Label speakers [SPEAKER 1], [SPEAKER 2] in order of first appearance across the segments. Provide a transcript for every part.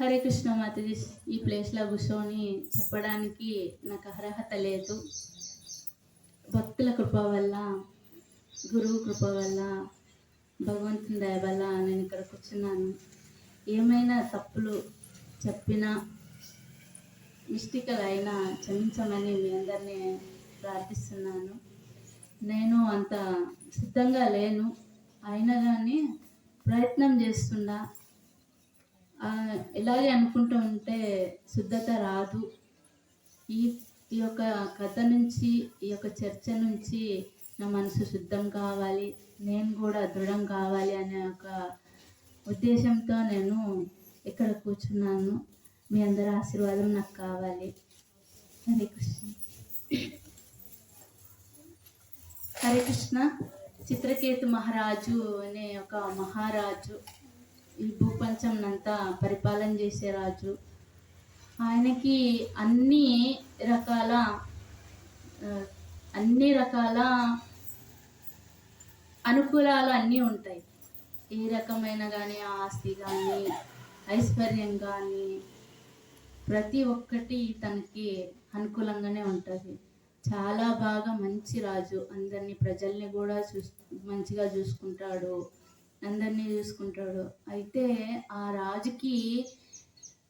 [SPEAKER 1] హరే కృష్ణ మాతజీ ఈ ప్లేస్లో కూర్చొని చెప్పడానికి నాకు అర్హత లేదు. భక్తుల కృప వల్ల గురువు కృప వల్ల భగవంతుని దయ వల్ల నేను ఇక్కడ కూర్చున్నాను. ఏమైనా తప్పులు చెప్పినా మిస్టికల్ అయినా క్షమించమని మీ అందరినీ ప్రార్థిస్తున్నాను. నేను అంత సిద్ధంగా లేను. అయినా కానీ ప్రయత్నం చేస్తున్నా. ఇలాగే అనుకుంటూ ఉంటే శుద్ధత రాదు. ఈ ఈ యొక్క కథ నుంచి ఈ యొక్క చర్చ నుంచి నా మనసు శుద్ధం కావాలి నేను కూడా దృఢం కావాలి అనే ఒక ఉద్దేశంతో నేను ఇక్కడ కూర్చున్నాను. మీ అందరి ఆశీర్వాదం నాకు కావాలి. హరే కృష్ణ. హరే కృష్ణ. చిత్రకేతు మహారాజు అనే ఒక మహారాజు ఈ భూపంచంనంతా పరిపాలన చేసే రాజు. ఆయనకి అన్ని రకాల అన్ని రకాల అనుకూలాలు అన్నీ ఉంటాయి. ఏ రకమైన కానీ ఆస్తి కానీ ఐశ్వర్యం కానీ ప్రతి ఒక్కటి తనకి అనుకూలంగానే ఉంటుంది. చాలా బాగా మంచి రాజు. అందరినీ ప్రజల్ని కూడా చూస్ మంచిగా చూసుకుంటాడు. అందరినీ చూసుకుంటాడు. అయితే ఆ రాజుకి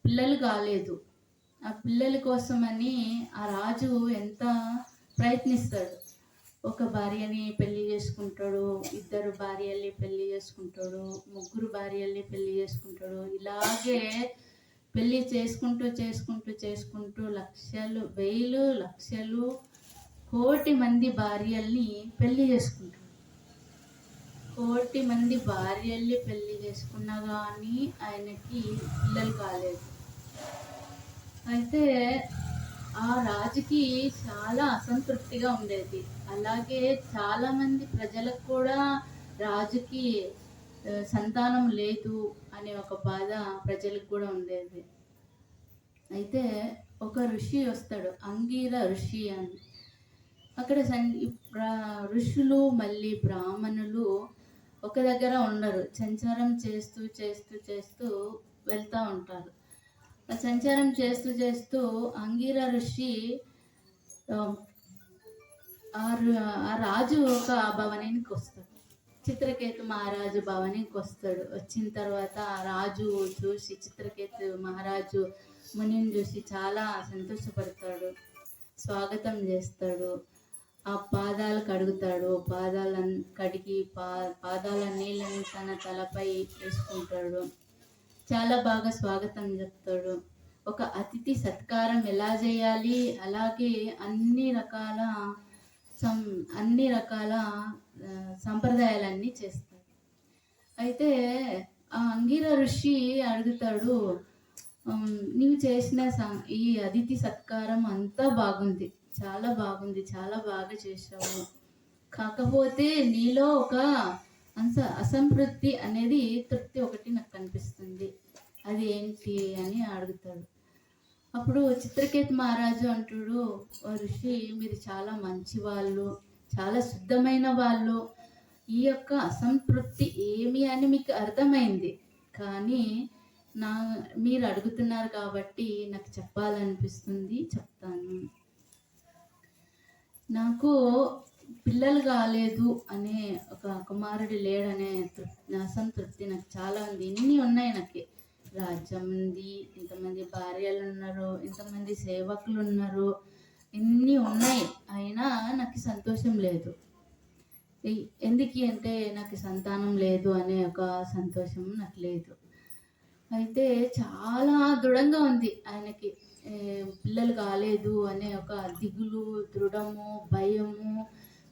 [SPEAKER 1] పిల్లలు కాలేదు. ఆ పిల్లల కోసమని ఆ రాజు ఎంత ప్రయత్నిస్తాడు. ఒక భార్యని పెళ్ళి చేసుకుంటాడు ఇద్దరు భార్యల్ని పెళ్ళి చేసుకుంటాడు ముగ్గురు భార్యల్ని పెళ్ళి చేసుకుంటాడు. ఇలాగే పెళ్ళి చేసుకుంటూ చేసుకుంటూ చేసుకుంటూ లక్షలు వేలు లక్షలు కోటి మంది భార్యల్ని పెళ్ళి చేసుకుంటాడు. కోటి మంది భార్యల్ని పెళ్ళి చేసుకున్నా కానీ ఆయనకి పిల్లలు కాలేదు. అయితే ఆ రాజుకి చాలా అసంతృప్తిగా ఉండేది. అలాగే చాలా మంది ప్రజలకు కూడా రాజుకి సంతానం లేదు అనే ఒక బాధ ప్రజలకు కూడా ఉండేది. అయితే ఒక ఋషి వస్తాడు అంగీర ఋషి అని. అక్కడ సం ఋషులు మళ్ళీ బ్రాహ్మణులు ఒక దగ్గర ఉండరు. సంచారం చేస్తూ చేస్తూ చేస్తూ వెళ్తూ ఉంటారు. ఆ సంచారం చేస్తూ చేస్తూ అంగీర ఋషి ఆ, రు- ఆ రాజు ఒక భవనానికి వస్తాడు. చిత్రకేతు మహారాజు భవనానికి వస్తాడు. వచ్చిన తర్వాత ఆ రాజు చూసి చిత్రకేతు మహారాజు మునిని చూసి చాలా సంతోషపడతాడు. స్వాగతం చేస్తాడు. ఆ పాదాలు కడుగుతాడు. పాదాల కడిగి పా పాదాల నీళ్ళని తన తలపై వేసుకుంటాడు. చాలా బాగా స్వాగతం చెప్తాడు. ఒక అతిథి సత్కారం ఎలా చేయాలి? అలాగే అన్ని రకాల సం అన్ని రకాల సంప్రదాయాలన్నీ చేస్తాడు. అయితే ఆ అంగీర ఋషి అడుగుతాడు నువ్వు నీవు చేసిన సం- ఈ అతిథి సత్కారం అంతా బాగుంది. చాలా బాగుంది చాలా బాగా చేసావు కాకపోతే నీలో ఒక అంశ అసంతృప్తి అనేది తృప్తి ఒకటి నాకు కనిపిస్తుంది. అది ఏంటి అని అడుగుతాడు. అప్పుడు చిత్రకేతు మహారాజు అంటాడు ఋషి మీరు చాలా మంచి వాళ్ళు చాలా శుద్ధమైన వాళ్ళు. ఈ యొక్క అసంతృప్తి ఏమి అని మీకు అర్థమైంది. కానీ నా మీరు అడుగుతున్నారు కాబట్టి నాకు చెప్పాలనిపిస్తుంది చెప్తాను. నాకు పిల్లలు కాలేదు అనే ఒక కుమారుడు లేడనే తృప్తి అసంతృప్తి నాకు చాలా ఉంది. ఇన్ని ఉన్నాయి నాకు? రాజ్యం ఉంది ఇంతమంది భార్యలు ఉన్నారు ఇంతమంది సేవకులు ఉన్నారు. ఇన్ని ఉన్నాయి? అయినా నాకు సంతోషం లేదు. ఎందుకు అంటే నాకు సంతానం లేదు అనే ఒక సంతోషం నాకు లేదు. అయితే చాలా దృఢంగా ఉంది ఆయనకి. పిల్లలు కాలేదు అనే ఒక దిగులు దృఢము భయము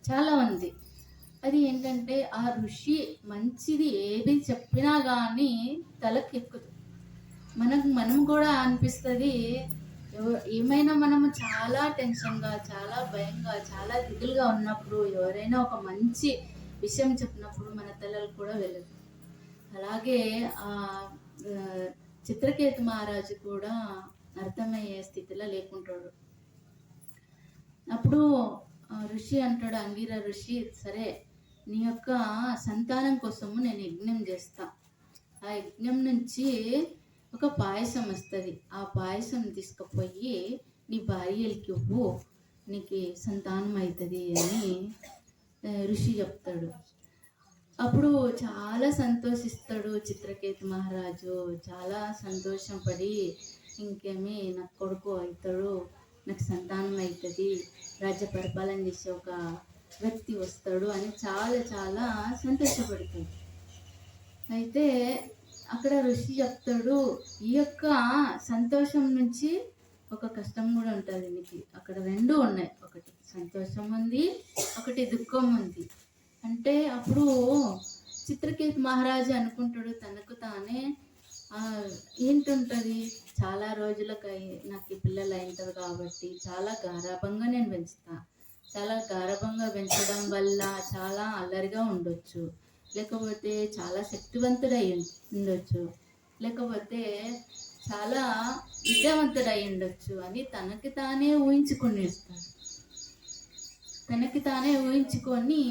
[SPEAKER 1] చాలా ఉంది అది ఏంటంటే ఆ ఋషి మంచిది ఏది చెప్పినా కానీ తలకెక్కదు. మనకు మనం కూడా అనిపిస్తుంది ఏమైనా మనము చాలా టెన్షన్గా చాలా భయంగా చాలా దిగులుగా ఉన్నప్పుడు ఎవరైనా ఒక మంచి విషయం చెప్పినప్పుడు మన తలలు కూడా వెళ్ళదు అలాగే ఆ ఆ, చిత్రకేతు మహారాజు కూడా అర్థమయ్యే స్థితిలో లేకుంటాడు. అప్పుడు ఋషి అంటాడు అంగీర ఋషి సరే నీ యొక్క సంతానం కోసము నేను యజ్ఞం చేస్తా. ఆ యజ్ఞం నుంచి ఒక పాయసం వస్తుంది. ఆ పాయసం తీసుకుపోయి నీ భార్యలకి ఇవ్వు. నీకు సంతానం అవుతుంది అని ఋషి చెప్తాడు. అప్పుడు చాలా సంతోషిస్తాడు చిత్రకేతు మహారాజు. చాలా సంతోషం పడి ఇంకేమి నాకు కొడుకు అవుతాడు నాకు సంతానం అవుతుంది రాజ్య పరిపాలన చేసే ఒక వ్యక్తి వస్తాడు అని చాలా చాలా సంతోషపడతాడు. అయితే అక్కడ ఋషి చెప్తాడు ఈ యొక్క సంతోషం నుంచి ఒక కష్టం కూడా ఉంటుంది నీకు. అక్కడ రెండు ఉన్నాయి. ఒకటి సంతోషం ఉంది ఒకటి దుఃఖం ఉంది. అంటే అప్పుడు చిత్రకేతు మహారాజు అనుకుంటాడు తనకు తానే ఏంటుంటుంది? చాలా రోజులకు నాకు ఈ పిల్లలు అయితారు కాబట్టి చాలా గారాభంగా నేను పెంచుతా. చాలా గారాభంగా పెంచడం వల్ల చాలా అల్లరిగా ఉండొచ్చు. లేకపోతే చాలా శక్తివంతుడై ఉండొచ్చు. లేకపోతే చాలా విద్యావంతుడై ఉండొచ్చు అని తనకి తానే ఊహించుకునేస్తాడు తనకి తానే ఊహించుకొని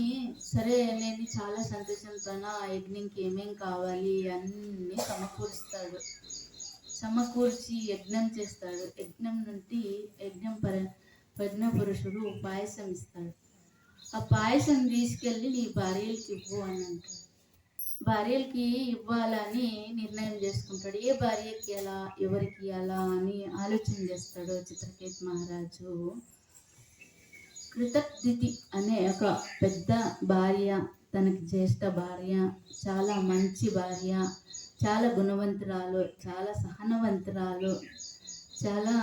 [SPEAKER 1] సరే నేను చాలా సంతోషంతో ఆ యజ్ఞంకి ఏమేం కావాలి అన్నీ సమకూరుస్తాడు. సమకూర్చి యజ్ఞం చేస్తాడు. యజ్ఞం నుండి యజ్ఞం పర ప్రజ్ఞ పురుషుడు పాయసం ఇస్తాడు. ఆ పాయసం తీసుకెళ్ళి నీ భార్యలకి ఇవ్వు అని అంటాడు. భార్యలకి ఇవ్వాలని నిర్ణయం చేసుకుంటాడు. ఏ భార్యకి ఎలా ఎవరికి ఎలా అని ఆలోచన చేస్తాడు చిత్రకేత్ మహారాజు. కృతజ్ఞతి అనే ఒక పెద్ద భార్య తనకి జ్యేష్ఠ భార్య చాలా మంచి భార్య చాలా గుణవంతురాలు చాలా సహనవంతురాలు చాలా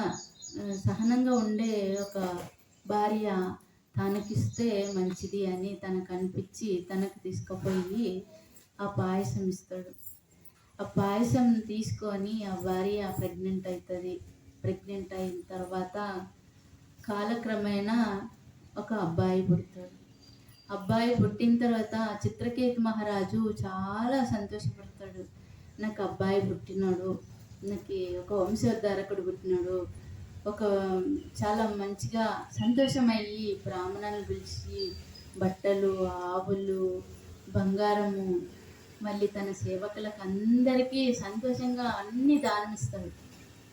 [SPEAKER 1] సహనంగా ఉండే ఒక భార్య తనకిస్తే మంచిది అని తనకు అనిపించి తనకు తీసుకుపోయి ఆ పాయసం ఇస్తాడు. ఆ పాయసం తీసుకొని ఆ భార్య ప్రెగ్నెంట్ అవుతుంది. ప్రెగ్నెంట్ అయిన తర్వాత కాలక్రమేణా ఒక అబ్బాయి పుడతాడు. అబ్బాయి పుట్టిన తర్వాత చిత్రకేతు మహారాజు చాలా సంతోషపడతాడు. నాకు అబ్బాయి పుట్టినాడు. నాకు ఒక వంశోద్ధారకుడు పుట్టినాడు. ఒక చాలా మంచిగా సంతోషమయ్యి బ్రాహ్మణులు పిలిచి బట్టలు ఆవులు బంగారము మళ్ళీ తన సేవకులకు అందరికీ సంతోషంగా అన్ని దానం ఇస్తాడు.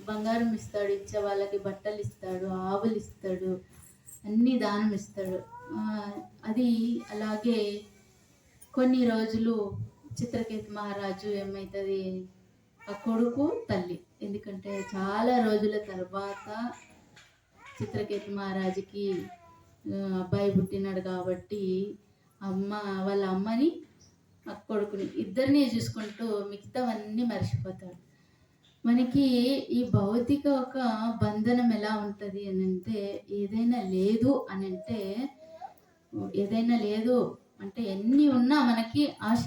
[SPEAKER 1] బంగారం ఇస్తాడు ఇచ్చే వాళ్ళకి బట్టలు ఇస్తాడు ఆవులు ఇస్తాడు. అన్ని దానం ఇస్తాడు. అది అలాగే కొన్ని రోజులు చిత్రకేతు మహారాజు ఏమవుతుంది ఆ కొడుకు తల్లి. ఎందుకంటే చాలా రోజుల తర్వాత చిత్రకేతు మహారాజుకి అబ్బాయి పుట్టినాడు కాబట్టి అమ్మ వాళ్ళ అమ్మని ఆ కొడుకుని ఇద్దరిని చూసుకుంటూ మిగతావన్నీ మర్చిపోతాడు. మనకి ఈ భౌతిక ఒక బంధనం ఎలా ఉంటుంది అని అంటే ఏదైనా లేదు అని అంటే ఏదైనా లేదు అంటే ఎన్ని ఉన్నా మనకి ఆశ.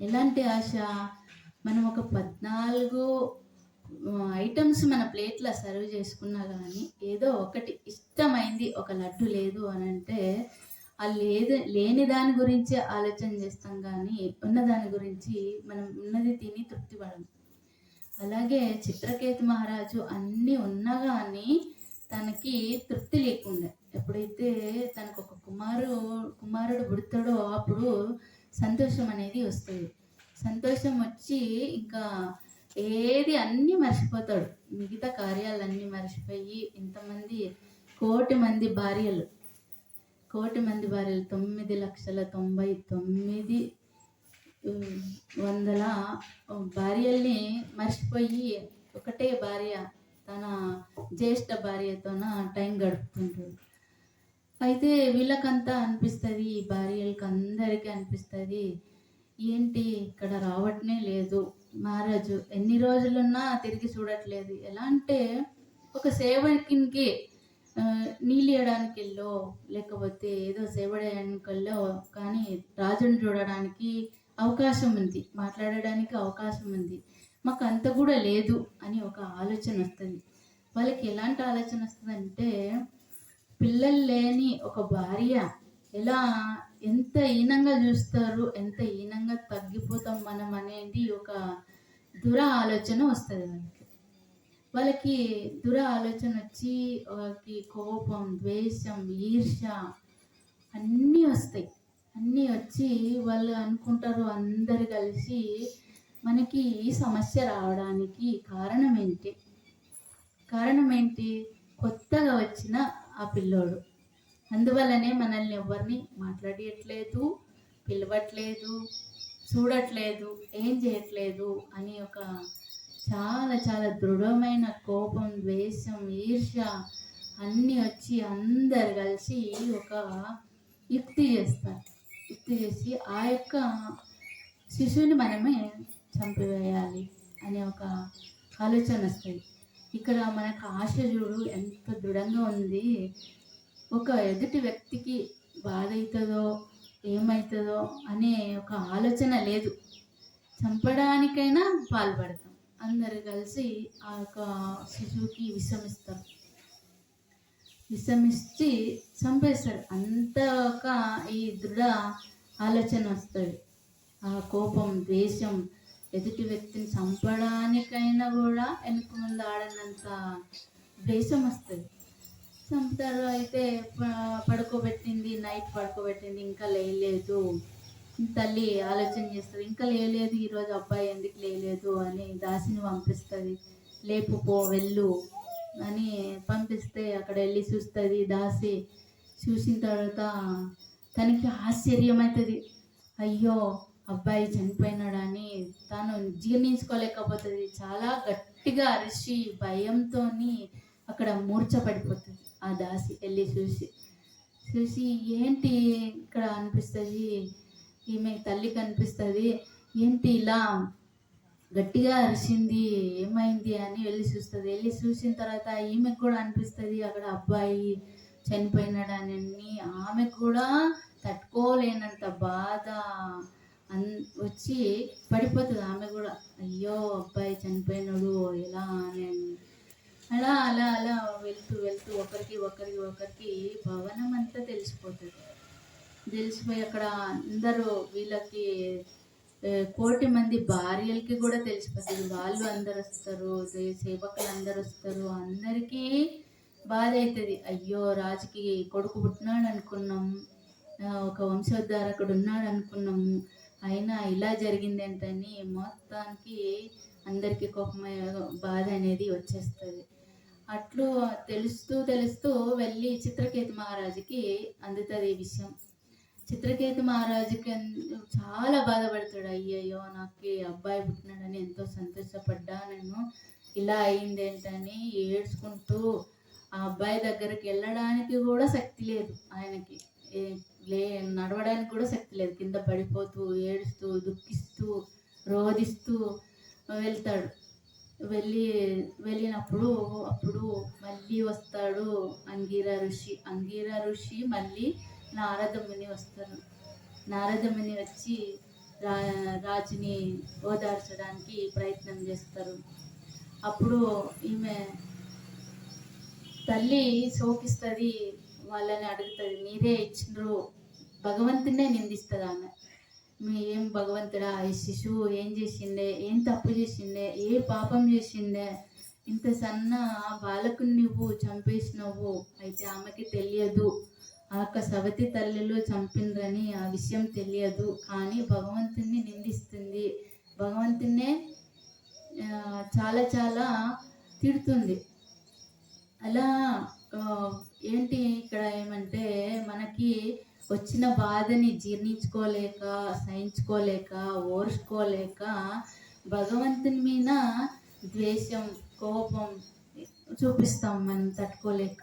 [SPEAKER 1] ఎలాంటి ఆశ? మనం ఒక పద్నాలుగు ఐటమ్స్ మన ప్లేట్లో సర్వ్ చేసుకున్నా కానీ ఏదో ఒకటి ఇష్టమైంది ఒక లడ్డు లేదు అని అంటే ఆ లేదు లేని దాని గురించి ఆలోచన చేస్తాం కానీ ఉన్న దాని గురించి మనం ఉన్నది తిని తృప్తి పడము. అలాగే చిత్రకేతు మహారాజు అన్నీ ఉన్నా కానీ తనకి తృప్తి లేకుండా. ఎప్పుడైతే తనకు ఒక కుమారు కుమారుడు పుడతాడో అప్పుడు సంతోషం అనేది వస్తుంది. సంతోషం వచ్చి ఇంకా ఏది అన్నీ మర్చిపోతాడు. మిగతా కార్యాలన్నీ మర్చిపోయి ఇంతమంది కోటి మంది భార్యలు. కోటి మంది భార్యలు తొమ్మిది లక్షల తొంభై తొమ్మిది వందల భార్యల్ని మర్చిపోయి ఒకటే భార్య తన జ్యేష్ఠ భార్యతోన టైం గడుపుతుంటాడు అయితే వీళ్ళకంతా అనిపిస్తుంది ఈ భార్యలకు అందరికీ అనిపిస్తుంది ఏంటి ఇక్కడ రావట్నే లేదు మహారాజు ఎన్ని రోజులున్నా తిరిగి చూడట్లేదు. ఎలా అంటే ఒక సేవకినికి నీళ్ళేయడానికి వెళ్ళో లేకపోతే ఏదో సేవ వెళ్ళో కానీ రాజుని చూడడానికి అవకాశం ఉంది మాట్లాడడానికి అవకాశం ఉంది మాకు అంత కూడా లేదు అని ఒక ఆలోచన వస్తుంది. వాళ్ళకి ఎలాంటి ఆలోచన వస్తుందంటే పిల్లలు లేని ఒక భార్య ఎలా ఎంత హీనంగా చూస్తారు ఎంత హీనంగా తగ్గిపోతాం మనం అనేది ఒక దుర ఆలోచన వస్తుంది వాళ్ళకి. వాళ్ళకి దుర ఆలోచన వచ్చి వాళ్ళకి కోపం ద్వేషం ఈర్ష అన్నీ వస్తాయి. అన్నీ వచ్చి వాళ్ళు అనుకుంటారు అందరు కలిసి మనకి ఈ సమస్య రావడానికి కారణం ఏంటి కారణం ఏంటి కొత్తగా వచ్చిన ఆ పిల్లోడు. అందువల్లనే మనల్ని ఎవరిని మాట్లాడియట్లేదు పిలవట్లేదు చూడట్లేదు ఏం చేయట్లేదు అని ఒక చాలా చాలా దృఢమైన కోపం ద్వేషం ఈర్ష్య అన్నీ వచ్చి అందరు కలిసి ఒక యుక్తి చేస్తారు. యుక్తి చేసి ఆ యొక్క శిశువుని మనమే చంపివేయాలి అనే ఒక ఆలోచన వస్తుంది. ఇక్కడ మనకు ఆశ చూడు ఎంత దృఢంగా ఉంది. ఒక ఎదుటి వ్యక్తికి బాధ అవుతుందో ఏమవుతుందో అనే ఒక ఆలోచన లేదు. చంపడానికైనా పాల్పడతాం. అందరు కలిసి ఆ యొక్క శిశువుకి విషమిస్తారు విషమిచ్చి చంపేస్తారు. అంత ఒక ఈ దృఢ ఆలోచన వస్తుంది. ఆ కోపం ద్వేషం ఎదుటి వ్యక్తిని చంపడానికైనా కూడా వెనక ముందు ఆడనంత ద్వేషం వస్తుంది. చంపుతారు అయితే ప- పడుకోబెట్టింది నైట్ పడుకోబెట్టింది ఇంకా లేయలేదు. తల్లి ఆలోచన చేస్తుంది ఇంకా లేయలేదు ఈరోజు అబ్బాయి ఎందుకు లేయలేదు అని దాసిని పంపిస్తుంది. లేపు పో వెళ్ళు అని పంపిస్తే అక్కడ వెళ్ళి చూస్తుంది. దాసి చూసిన తర్వాత తనకి ఆశ్చర్యం అవుతుంది అయ్యో అబ్బాయి చనిపోయినాడని తాను జీర్ణించుకోలేకపోతుంది. చాలా గట్టిగా అరిచి భయంతో అక్కడ మూర్చపడిపోతుంది ఆ దాసి వెళ్ళి చూసి. చూసి ఏంటి ఇక్కడ అనిపిస్తుంది? ఈమె తల్లి కనిపిస్తుంది. ఏంటి ఇలా గట్టిగా అరిచింది? ఏమైంది అని వెళ్ళి చూస్తుంది. వెళ్ళి చూసిన తర్వాత ఈమెకు కూడా అనిపిస్తుంది అక్కడ అబ్బాయి చనిపోయినాడని ఆమె కూడా తట్టుకోలేనంత బాధ. అన్ వచ్చి పడిపోతుంది ఆమె కూడా. అయ్యో అబ్బాయి చనిపోయినాడు ఎలా అని అలా అలా అలా వెళ్తూ వెళ్తూ ఒకరికి ఒకరికి ఒకరికి భవనం అంతా తెలిసిపోతుంది. తెలిసిపోయి అక్కడ అందరూ వీళ్ళకి కోటి మంది భార్యలకి కూడా తెలిసిపోతుంది. వాళ్ళు అందరు వస్తారు సేవకులు అందరు వస్తారు అందరికీ బాధ అవుతుంది అయ్యో రాజుకి కొడుకు పుట్టినాడు అనుకున్నాం ఒక వంశోద్ధారకుడు ఉన్నాడు అనుకున్నాము అయినా ఇలా జరిగింది ఏంటని మొత్తానికి అందరికీ కోపం బాధ అనేది వచ్చేస్తుంది. అట్లు తెలుస్తూ తెలుస్తూ వెళ్ళి చిత్రకేతు మహారాజుకి అందుతుంది ఈ విషయం. చిత్రకేతు మహారాజుకి చాలా బాధపడతాడు. అయ్యయ్యో నాకు ఈ అబ్బాయి పుట్టినాడని ఎంతో సంతోషపడ్డా నేను. ఇలా అయిందేంటని ఏడ్చుకుంటూ ఆ అబ్బాయి దగ్గరికి వెళ్ళడానికి కూడా శక్తి లేదు ఆయనకి. లే నడవడానికి కూడా శక్తి లేదు. కింద పడిపోతూ ఏడుస్తూ దుఃఖిస్తూ రోధిస్తూ వెళ్తాడు. వెళ్ళి వెళ్ళినప్పుడు అప్పుడు మళ్ళీ వస్తాడు అంగీరా ఋషి. అంగీరా ఋషి మళ్ళీ నారద ముని వస్తారు. నారద ముని వచ్చి రా రాజుని ఓదార్చడానికి ప్రయత్నం చేస్తారు. అప్పుడు ఈమె తల్లి శోకిస్తుంది వాళ్ళని అడుగుతుంది మీరే ఇచ్చిండ్రు భగవంతునే నిందిస్తుంది ఆమె. మీ ఏం భగవంతుడా ఈ శిశువు ఏం చేసిండే ఏం తప్పు చేసిండే ఏ పాపం చేసిండే ఇంత సన్న బాలకుని నువ్వు చంపేసినవు అయితే ఆమెకి తెలియదు. ఆ యొక్క సవతి తల్లిలో చంపిండ్రని ఆ విషయం తెలియదు. కానీ భగవంతుని నిందిస్తుంది. భగవంతున్నే చాలా చాలా తిడుతుంది. అలా ఏంటి ఇక్కడ ఏమంటే మనకి వచ్చిన బాధని జీర్ణించుకోలేక సహించుకోలేక ఓర్చుకోలేక భగవంతుని మీద ద్వేషం కోపం చూపిస్తాం మనం తట్టుకోలేక.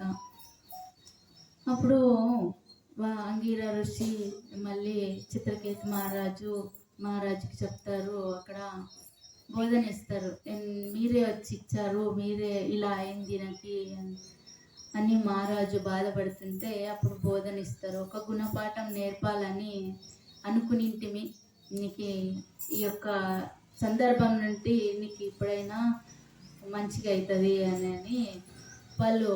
[SPEAKER 1] అప్పుడు అంగీర ఋషి మళ్ళీ చిత్రకేతు మహారాజు మహారాజుకి చెప్తారు అక్కడ బోధన ఇస్తారు మీరే వచ్చి ఇచ్చారు మీరే ఇలా అయింది నాకు అని- మహారాజు బాధపడుతుంటే అప్పుడు బోధన ఇస్తారు ఒక గుణపాఠం నేర్పాలని అనుకునింటిమి నీకు ఈ యొక్క సందర్భం నుండి నీకు ఇప్పుడైనా మంచిగా అవుతుంది అని అని వాళ్ళు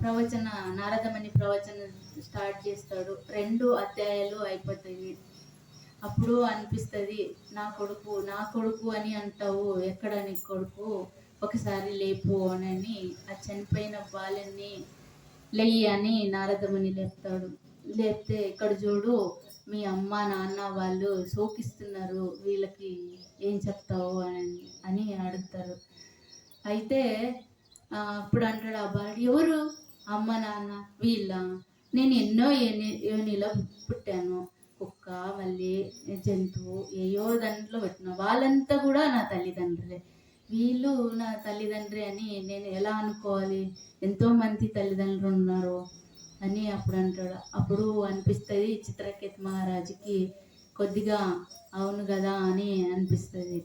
[SPEAKER 1] ప్రవచన నారదమణి ప్రవచన స్టార్ట్ చేస్తాడు. రెండు అధ్యాయాలు అయిపోతాయి. అప్పుడు అనిపిస్తుంది నా కొడుకు నా కొడుకు అని అంటావు ఎక్కడ నీ కొడుకు? ఒకసారి లేపు అని ఆ చనిపోయిన బాలని లెయ్యి అని నారదముని లేపుతాడు. లేపితే ఇక్కడ చూడు మీ అమ్మ నాన్న వాళ్ళు సోకిస్తున్నారు వీళ్ళకి ఏం చెప్తావు అని అని అడుగుతారు. అయితే అప్పుడు అంటాడు ఆ బాలుడు ఎవరు? అమ్మ నాన్న వీళ్ళ? నేను ఎన్నో ఏని- యోనిలో పుట్టాను. కుక్క మళ్ళీ జంతువు ఏయో దాంట్లో పెట్టిన. వాళ్ళంతా కూడా నా తల్లిదండ్రులే. వీళ్ళు నా తల్లిదండ్రి అని నేను ఎలా అనుకోవాలి? ఎంతో మంది తల్లిదండ్రులు ఉన్నారు అని అప్పుడు అంటాడు. అప్పుడు అనిపిస్తుంది చిత్రకేత్ మహారాజుకి కొద్దిగా అవును కదా అని అనిపిస్తుంది.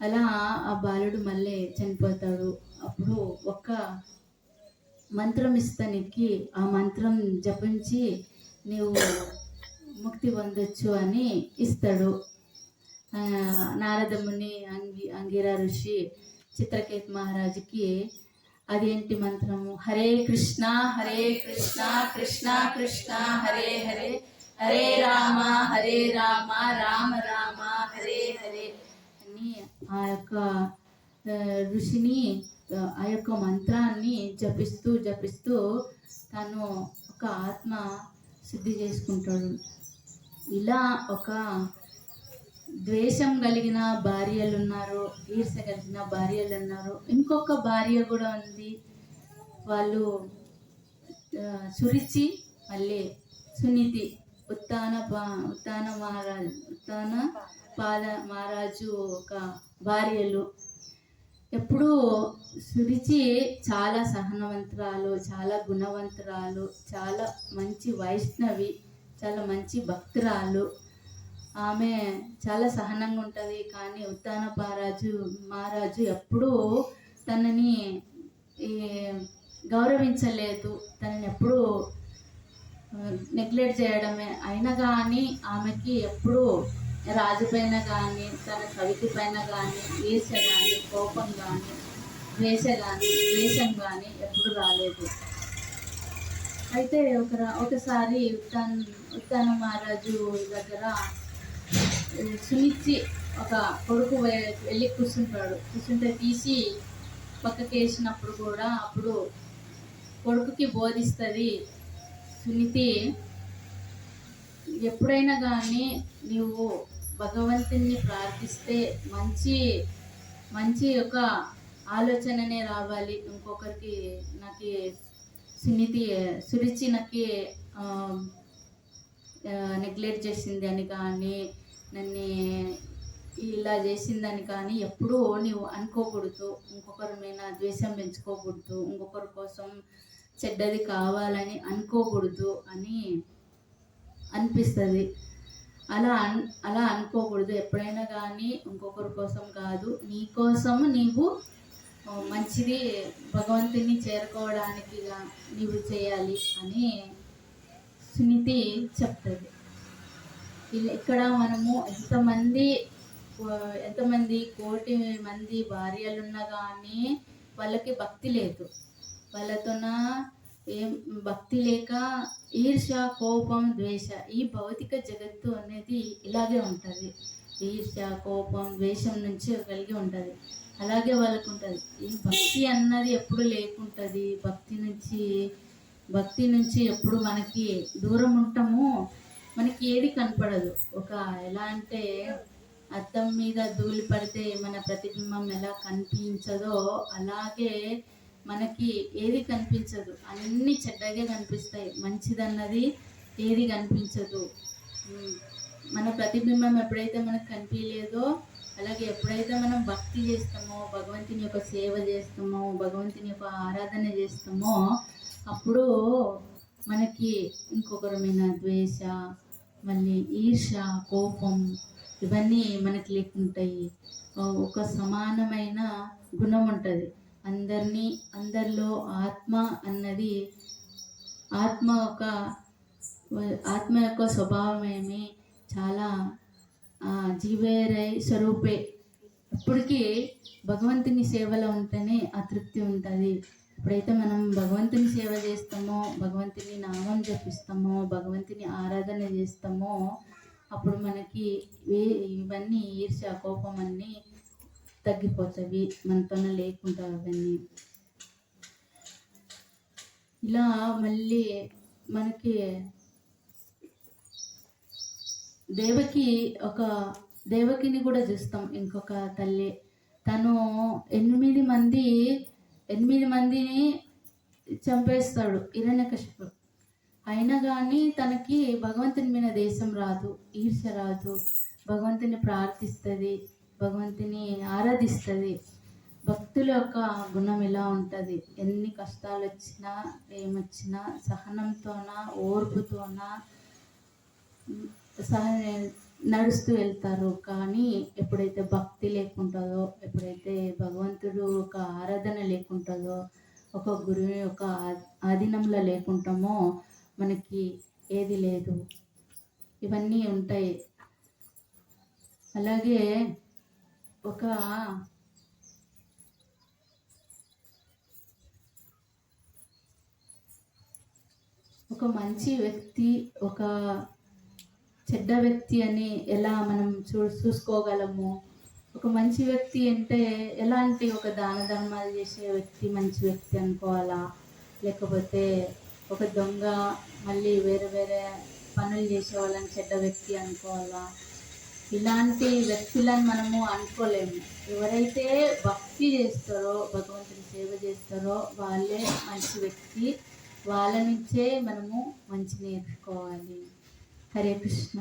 [SPEAKER 1] అలా ఆ బాలుడు మళ్ళీ చనిపోతాడు. అప్పుడు ఒక్క మంత్రం ఇస్తానికి ఆ మంత్రం జపించి నీవు ముక్తి పొందొచ్చు అని ఇస్తాడు. నారదముని అంగి అంగిరా ఋషి చిత్రకేత్ మహారాజుకి అదేంటి మంత్రము? హరే కృష్ణ హరే కృష్ణ కృష్ణ కృష్ణ హరే హరే హరే రామ హరే రామ రామ రామ హరే హరే అని ఆ యొక్క ఋషిని ఆ, ఆ యొక్క మంత్రాన్ని జపిస్తూ జపిస్తూ తను ఒక ఆత్మ శుద్ధి చేసుకుంటాడు. ఇలా ఒక ద్వేషం కలిగిన భార్యలు ఉన్నారు ఈర్ష కలిగిన భార్యలు ఉన్నారు ఇంకొక భార్య కూడా ఉంది. వాళ్ళు సురిచి మళ్ళీ సునీతి ఉత్తాన పా ఉత్తాన మహారాజు ఉత్తాన పాల మహారాజు ఒక భార్యలు. ఎప్పుడూ సురిచి చాలా సహనవంతురాలు చాలా గుణవంతురాలు చాలా మంచి వైష్ణవి. చాలా మంచి భక్తురాలు. ఆమె చాలా సహనంగా ఉంటుంది. కానీ ఉత్తాన మహారాజు మహారాజు ఎప్పుడూ తనని గౌరవించలేదు. తనని ఎప్పుడూ నెగ్లెక్ట్ చేయడమే. అయినా కానీ ఆమెకి ఎప్పుడూ రాజు పైన కానీ తన కవికి పైన కానీ ఈర్ష కానీ కోపం కానీ ద్వేష కానీ ద్వేషం కానీ ఎప్పుడు రాలేదు. అయితే ఒక ఒకసారి ఉత్తాన్ ఉత్తాన మహారాజు దగ్గర సునిచ్చి ఒక కొడుకు వెళ్ళి కూర్చుంటాడు. కూర్చుంటే తీసి పక్కకి వేసినప్పుడు కూడా అప్పుడు కొడుకుకి బోధిస్తుంది సునీతి ఎప్పుడైనా కానీ నీవు భగవంతుని ప్రార్థిస్తే మంచి మంచి ఒక ఆలోచననే రావాలి. ఇంకొకరికి నాకు సునీతి సురుచినకి నెగ్లెక్ట్ చేసింది అని కానీ నన్ను ఇలా చేసిందని కానీ ఎప్పుడూ నీవు అనుకోకూడదు. ఇంకొకరి మీద ద్వేషం పెంచుకోకూడదు. ఇంకొకరి కోసం చెడ్డది కావాలని అనుకోకూడదు అని అనిపిస్తుంది. అలా అన్ అలా అనుకోకూడదు. ఎప్పుడైనా కానీ ఇంకొకరి కోసం కాదు. నీ కోసం నీవు మంచిది భగవంతుని చేరుకోవడానికి నీవు చేయాలి అని సునీతి చెప్తుంది. ఇక్కడ మనము ఎంతమంది ఎంతమంది కోటి మంది భార్యలు ఉన్నా కానీ వాళ్ళకి భక్తి లేదు. వాళ్ళతోన ఏం భక్తి లేక ఈర్ష కోపం ద్వేష ఈ భౌతిక జగత్తు అనేది ఇలాగే ఉంటుంది. ఈర్ష కోపం ద్వేషం నుంచి కలిగి ఉంటుంది. అలాగే వాళ్ళకు ఉంటుంది ఈ భక్తి అన్నది ఎప్పుడు లేకుంటుంది. భక్తి నుంచి భక్తి నుంచి ఎప్పుడు మనకి దూరం ఉంటాము. మనకి ఏది కనపడదు. ఒక ఎలా అంటే అద్దం మీద ధూళి పడితే మన ప్రతిబింబం ఎలా కనిపించదో అలాగే మనకి ఏది కనిపించదు. అన్ని చెడ్డగా కనిపిస్తాయి. మంచిదన్నది ఏది కనిపించదు. మన ప్రతిబింబం ఎప్పుడైతే మనకు కనిపించలేదో అలాగే ఎప్పుడైతే మనం భక్తి చేస్తామో భగవంతుని యొక్క సేవ చేస్తామో భగవంతుని యొక్క ఆరాధన చేస్తామో అప్పుడు మనకి ఇంకొకరి మీద ద్వేష మళ్ళీ ఈర్ష కోపం ఇవన్నీ మనకి లేకుంటాయి. ఒక సమానమైన గుణం ఉంటుంది. అందరినీ అందరిలో ఆత్మ అన్నది ఆత్మ ఒక ఆత్మ యొక్క స్వభావం ఏమి చాలా జీవేరై స్వరూపే. ఇప్పటికీ భగవంతుని సేవలో ఉంటేనే ఆ తృప్తి ఉంటుంది. ఎప్పుడైతే మనం భగవంతుని సేవ చేస్తామో భగవంతుని నామం జపిస్తామో భగవంతుని ఆరాధన చేస్తామో అప్పుడు మనకి ఇవన్నీ ఈర్ష్య కోపం అన్నీ తగ్గిపోతాయి మనతోనే లేకుండా అవన్నీ. ఇలా మళ్ళీ మనకి దేవకి ఒక దేవకిని కూడా చూస్తాం. ఇంకొక తల్లి. తను ఎనిమిది మంది ఎనిమిది మందిని చంపేస్తాడు హిరణ్యకశిపుడు అయినా కానీ తనకి భగవంతుని మీద దేశం రాదు ఈర్ష రాదు. భగవంతుని ప్రార్థిస్తుంది భగవంతుని ఆరాధిస్తుంది. భక్తుల యొక్క గుణం ఎలా ఉంటుంది? ఎన్ని కష్టాలు వచ్చినా ఏమొచ్చినా సహనంతోన ఓర్పుతోన నడుస్తూ వెళ్తారు. కానీ ఎప్పుడైతే భక్తి లేకుంటుందో ఎప్పుడైతే భగవంతుడు ఒక ఆరాధన లేకుంటుందో ఒక గురువు యొక్క ఆధీనంలో లేకుంటామో మనకి ఏది లేదు. ఇవన్నీ ఉంటాయి. అలాగే ఒక ఒక మంచి వ్యక్తి ఒక చెడ్డ వ్యక్తి అని ఎలా మనం చూ చూసుకోగలము? ఒక మంచి వ్యక్తి అంటే ఎలాంటి ఒక దాన ధర్మాలు చేసే వ్యక్తి మంచి వ్యక్తి అనుకోవాలా? లేకపోతే ఒక దొంగ మళ్ళీ వేరే వేరే పనులు చేసే వాళ్ళని చెడ్డ వ్యక్తి అనుకోవాలా? ఇలాంటి వ్యక్తులను మనము అనుకోలేము. ఎవరైతే భక్తి చేస్తారో భగవంతుని సేవ చేస్తారో వాళ్ళే మంచి వ్యక్తి. వాళ్ళ నుంచే మనము మంచి నేర్చుకోవాలి హరే కృష్ణ